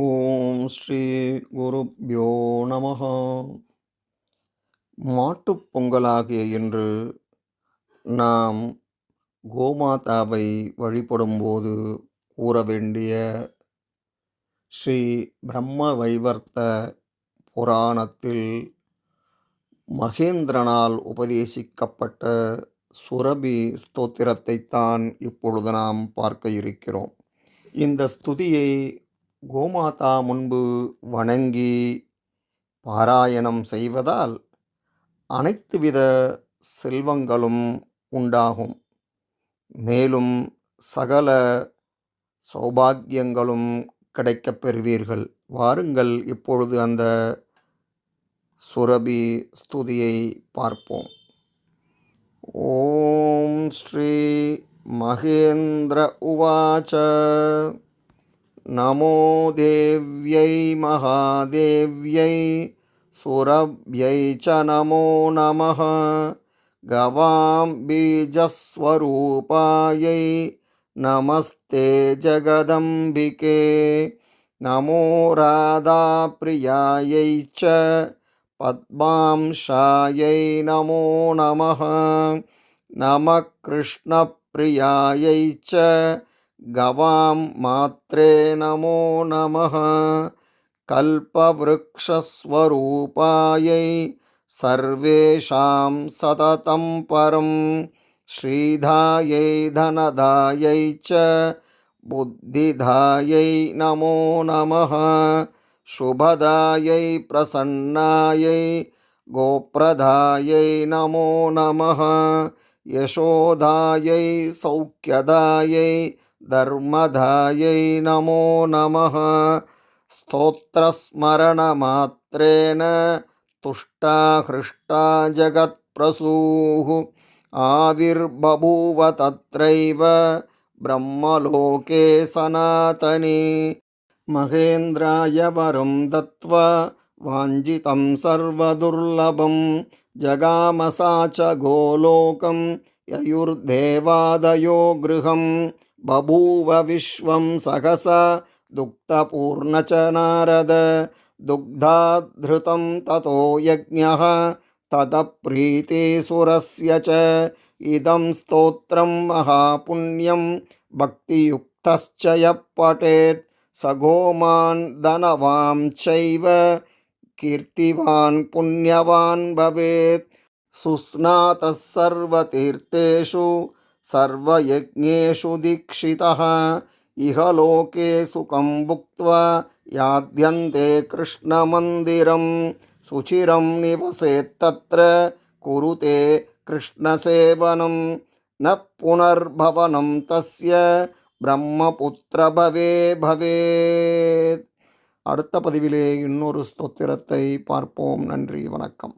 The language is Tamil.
ஓம் ஸ்ரீ குருப்யோ நமः மாட்டுப் பொங்கலாகிய இன்று நாம் கோமாதாவை வழிபடும்போது கூற வேண்டிய ஸ்ரீ பிரம்ம வைவர்த்த புராணத்தில் மகேந்திரனால் உபதேசிக்கப்பட்ட சுரபி ஸ்தோத்திரத்தைத்தான் இப்பொழுது நாம் பார்க்க இருக்கிறோம். இந்த ஸ்துதியை கோமாதா முன்பு வணங்கி பாராயணம் செய்வதால் அனைத்துவித செல்வங்களும் உண்டாகும். மேலும் சகல சௌபாகியங்களும் கிடைக்கப் பெறுவீர்கள். வாருங்கள் இப்பொழுது அந்த சுரபி ஸ்துதியை பார்ப்போம். ஓம் ஸ்ரீ மகேந்திர உவாச்ச. नमो देव्यै महादेव्यै सुरभ्यै च नमो नमः। गवां बीजस्वरूपायै नमस्ते जगदम्बिके। नमो राधाप्रियायै च पद्मांशायै नमो नमः। नमः कृष्णप्रियायै च गवां मात्रे नमो नमः। कल्पवृक्षस्वरूपायै सर्वेषां सततं परं। श्रीधायै धनदायै च बुद्धिदायै नमो नमः। शुभदायै प्रसन्नायै गोप्रदायै नमो नमः। यशोदायै सौख्यदायै धर्मदायै नमो नमः। स्तोत्रस्मरणमात्रेण तुष्टा हृष्टा जगत्प्रसूः। आविर्बभूव तत्रैव ब्रह्मलोके सनातने। महेन्द्राय वरं दत्त्वा वाञ्छितं सर्वदुर्लभं। जगामसा च गोलोकं ययुर्देवादयो गृहं बभूव विश्वं सहसा दुग्धपूर्ण च नारद दुग्धाधृतं ततो यज्ञः ततप्रीतिसुरस्य च इदं स्तोत्रं महापुण्यं भक्तियुक्तश्च यः पठेत् स गोमान् धनवां चैव कीर्तिवान् पुण्यवान् भवेत् सुस्नातः सर्वतीर्थेषु सर्वयज्ञेषु दीक्षितः इह लोके सुखं भुक्त्वा याद्यन्ते कृष्णमन्दिरं सुचिरं निवसेत्तत्र कुरुते कृष्णसेवनं न पुनर्भवनं तस्य பிரம்மபுத்திரபவே பவேத் அடுத்த பதிவிலே இன்னொரு ஸ்தோத்திரத்தை பார்ப்போம் நன்றி வணக்கம்